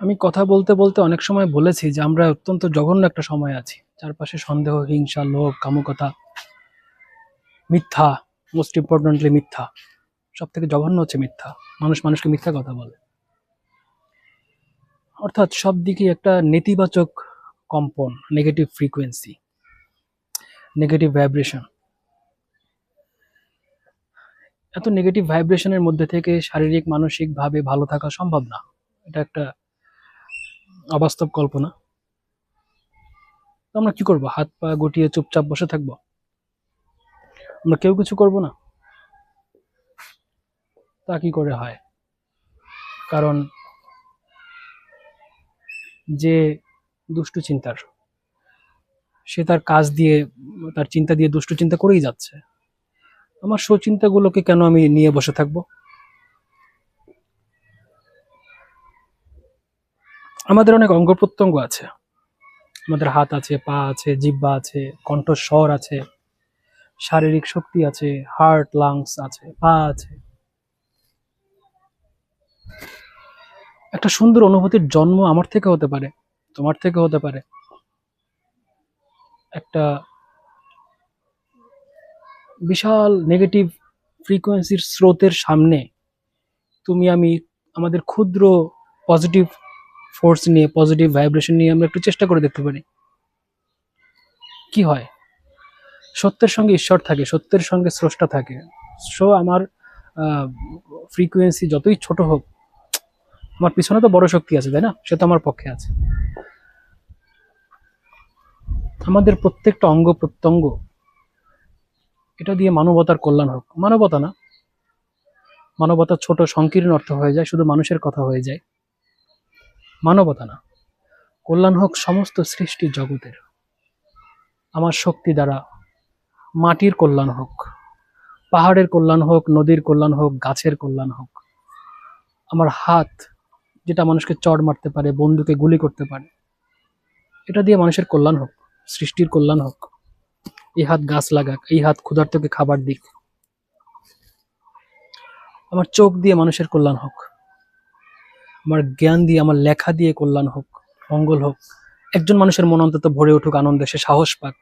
আমি কথা বলতে বলতে অনেক সময় বলেছি যে আমরা অত্যন্ত জঘন্য একটা সময় আছি। চারপাশে সন্দেহ, হিংসা, লোভ, কামুকতা, মিথ্যা মোস্ট ইম্পর্টেন্টলি মিথ্যা। সব থেকে জঘন্য হচ্ছে মিথ্যা। মানুষ মানুষকে মিথ্যা কথা বলে। অর্থাৎ সব দিকে একটা নেতিবাচক কম্পন নেগেটিভ ফ্রিকোয়েন্সি নেগেটিভ ভাইব্রেশন এত নেগেটিভ ভাইব্রেশনের মধ্যে থেকে শারীরিক মানসিকভাবে ভালো থাকা সম্ভব না। এটা একটা অবাস্তব কল্পনা। আমরা কি করব? হাত পা গুটিয়ে চুপচাপ বসে থাকব? আমরা কেউ কিছু করব না? তা কি করে হয়? কারণ যে দুষ্টু চিন্তার, সে তার কাজ দিয়ে, তার চিন্তা দিয়ে দুষ্টু চিন্তা করেই যাচ্ছে। আমার সুচিন্তাগুলোকে কেন আমি নিয়ে বসে থাকব? আমাদের অনেক অঙ্গ প্রত্যঙ্গ আছে। আমাদের হাত আছে, পা আছে জিব্বা আছে, কণ্ঠস্বর আছে, শারীরিক শক্তি আছে হার্ট লাংস আছে, পা আছে। একটা সুন্দর অনুভূতির জন্ম আমার থেকে হতে পারে, তোমার থেকে হতে পারে। একটা বিশাল নেগেটিভ ফ্রিকোয়েন্সির স্রোতের সামনে তুমি আমি আমাদের ক্ষুদ্র পজিটিভ ফোর্স নিয়ে পজিটিভ ভাইব্রেশন নিয়ে আমরা একটু চেষ্টা করে দেখতে পারি। কি হয়? সত্যের সঙ্গে ঈশ্বর থাকে, সত্যের সঙ্গে স্রষ্টা থাকে। সো আমার ফ্রিকোয়েন্সি যতই ছোট হোক, আমার পিছনে তো বড় শক্তি আছে, তাই না? সে তো আমার পক্ষে আছে। আমাদের প্রত্যেকটা অঙ্গ প্রত্যঙ্গ, এটা দিয়ে মানবতার কল্যাণ হোক। মানবতা না। মানবতা ছোট, সংকীর্ণ অর্থ হয়ে যায়, শুধু মানুষের কথা হয়ে যায়। মানবতা না। কল্যাণ হোক সমস্ত সৃষ্টি জগতের। আমার শক্তি দ্বারা মাটির কল্যাণ হোক, পাহাড়ের কল্যাণ হোক, নদীর কল্যাণ হোক, গাছের কল্যাণ হোক, আমার হাত যেটা মানুষকে চড় মারতে পারে, বন্ধুকে গুলি করতে পারে, এটা দিয়ে মানুষের কল্যাণ হোক, সৃষ্টির কল্যাণ হোক। এই হাত গাছ লাগাক, এই হাত ক্ষুধার্তকে খাবার দিক। আমার চোখ দিয়ে মানুষের কল্যাণ হোক। আমার জ্ঞান দিয়ে, আমার লেখা দিয়ে কল্যাণ হোক, মঙ্গল হোক। একজন মানুষের মন অন্তত ভরে উঠুক আনন্দে, সে সাহস পাক।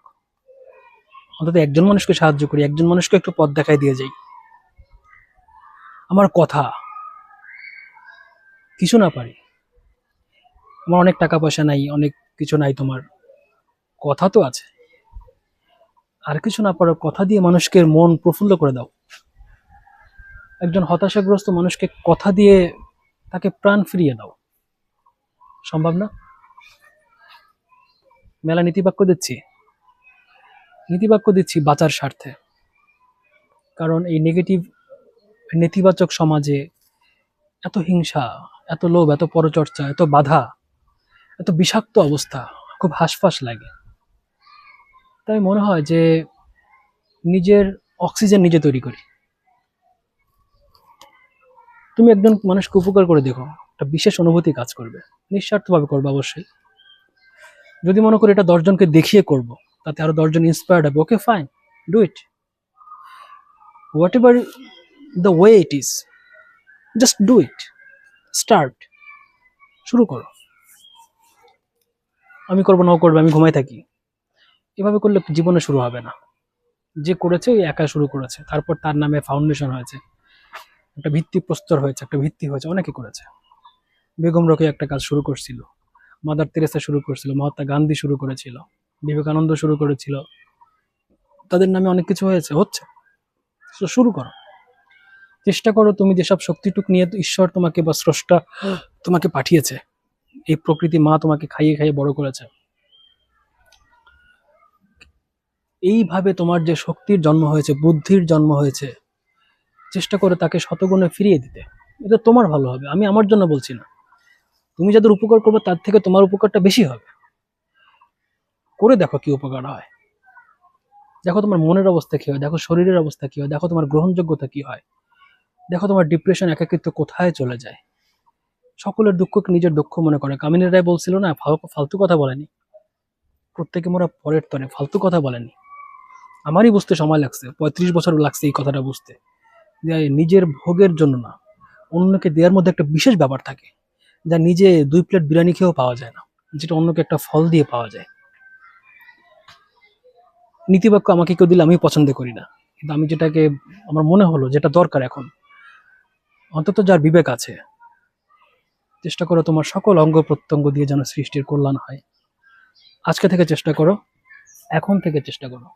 অন্তত একজন মানুষকে সাহায্য করি, একজন মানুষকে একটু পথ দেখাই দিয়ে যাই। আমার কথা কিছু না পারি। আমার অনেক টাকা পয়সা নাই, অনেক কিছু নাই তোমার। কথা তো আছে। আর কিছু না পারো কথা দিয়ে মানুষকে মন প্রফুল্ল করে দাও। একজন হতাশাগ্রস্ত মানুষকে কথা দিয়ে তাকে প্রাণ ফিরিয়ে দাও। সম্ভব না? মেলা নীতিবাক্য দিচ্ছি। নীতিবাক্য দিচ্ছি বাঁচার স্বার্থে। কারণ এই নেগেটিভ, নেতিবাচক সমাজে এত হিংসা, এত লোভ, এত পরচর্চা, এত বাধা, এত বিষাক্ত অবস্থা খুব হাসফাস লাগে। তাই মনে হয় যে নিজের অক্সিজেন নিজে তৈরি করি। তুমি একজন মানুষকে উপকার করে দেখো, একটা বিশেষ অনুভূতি কাজ করবে। নিঃস্বার্থভাবে করবে অবশ্যই। যদি মনে করি এটা দশজনকে দেখিয়ে করব, তাতে আরও দশজন ইন্সপায়ার্ড হবে okay fine do it whatever the way it is just do it start শুরু করো। আমি করব, নাও করবে, আমি ঘুমাই থাকি। এভাবে করলে জীবনে শুরু হবে না। যে করেছে ওই একা শুরু করেছে। তারপর তার নামে ফাউন্ডেশন হয়েছে। একটা ভিত্তি প্রস্তর হয়েছে, একটা ভিত্তি হয়েছে, অনেকে করেছে। বেগম রকি একটা কাজ শুরু করছিল। মাদার তেরেসা শুরু করছিল, মহাত্মা গান্ধী শুরু করেছিল, বিবেকানন্দ শুরু করেছিল। তাদের নামে অনেক কিছু হয়েছে, হচ্ছে। তো শুরু করো। চেষ্টা করো তুমি যেসব শক্তিটুক নিয়ে ঈশ্বর তোমাকে বা স্রষ্টা তোমাকে পাঠিয়েছে, এই প্রকৃতি মা তোমাকে খাইয়ে খাইয়ে বড় করেছে। এইভাবে তোমার যে শক্তির জন্ম হয়েছে, বুদ্ধির জন্ম হয়েছে চেষ্টা করে তাকে শতগুণে ফিরিয়ে দিতে। এটা তোমার ভালো হবে, আমি আমার জন্য বলছি না। তুমি যাদের উপকার করবে, তার থেকে তোমার উপকারটা বেশি হবে। করে দেখো কি উপকার হয়। দেখো তোমার মনের অবস্থা কি হয়, দেখো শরীরের অবস্থা কি হয়, দেখো তোমার গ্রহণযোগ্যতা কি হয়। দেখো তোমার ডিপ্রেশন একাকিত্ব কোথায় চলে যায়। সকলের দুঃখকে নিজের দুঃখ মনে করে। কামিনী রায় বলছিল না ফালতু কথা বলেনি। প্রত্যেকে মোরা পরের তরে ফালতু কথা বলেনি। আমারই বুঝতে সময় লাগছে, পঁয়ত্রিশ বছর লাগছে এই কথাটা বুঝতে। নিজের ভোগের জন্য না। অন্যকে দেওয়ার মধ্যে একটা বিশেষ ব্যাপার থাকে, যা নিজে দুই প্লেট বিরিয়ানি খেয়েও পাওয়া যায় না, যেটা অন্যকে একটা ফল দিয়ে পাওয়া যায়। নীতিবাক্য আমাকে কেউ দিলে আমি পছন্দ করি না, কিন্তু আমি যেটাকে, আমার মনে হলো যেটা দরকার এখন, অন্তত যার বিবেক আছে, চেষ্টা করো তোমার সকল অঙ্গ প্রত্যঙ্গ দিয়ে যেন সৃষ্টির কল্যাণ হয়। আজকে থেকে চেষ্টা করো, এখন থেকে চেষ্টা করো।